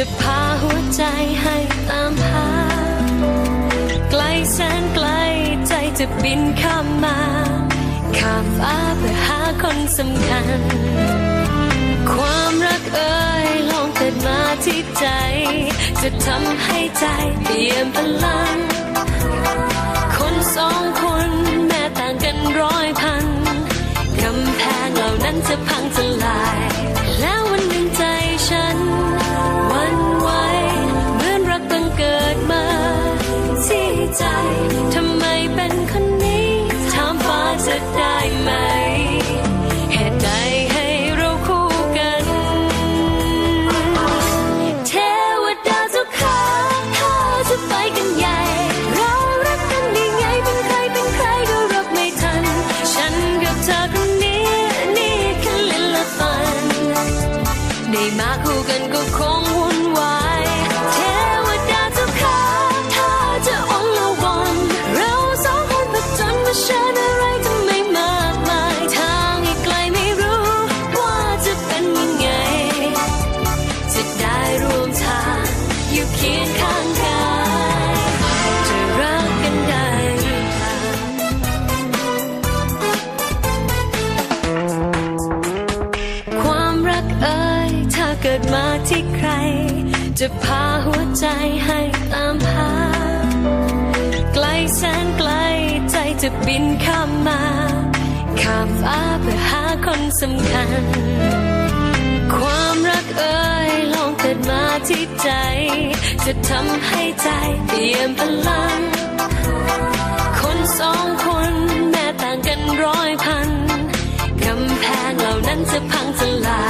จะพาหัวใจให้ตามหา ไกลแสนไกลใจจะบินข้ามมาข้ามฟ้าเพื่อหาคนสำคัญ ความรักเอ่ยลองเกิดมาที่ใจ จะทำให้ใจเปลี่ยนพลัง คนสองคนแม้ต่างกันร้อยพันกำแพงเหล่านั้นจะพั กับเธอคนนี้นี่แค่เล่นละฟัน ได้มาคู่กันก็คงวุ่นวาย กิดมาที่ใคร จะพาหัวใจให้ตามหา ไกลแสนไกลใจจะบินข้ามมา ข้ามฟ้าเพื่อหาคนสำคัญ ความรักเอ่ยลองเกิดมาที่ใจ จะทำให้ใจเปลี่ยนพลัง คนสองคนแม้ต่างกันร้อยพัน กำแพงเหล่านั้นจะพังทลาย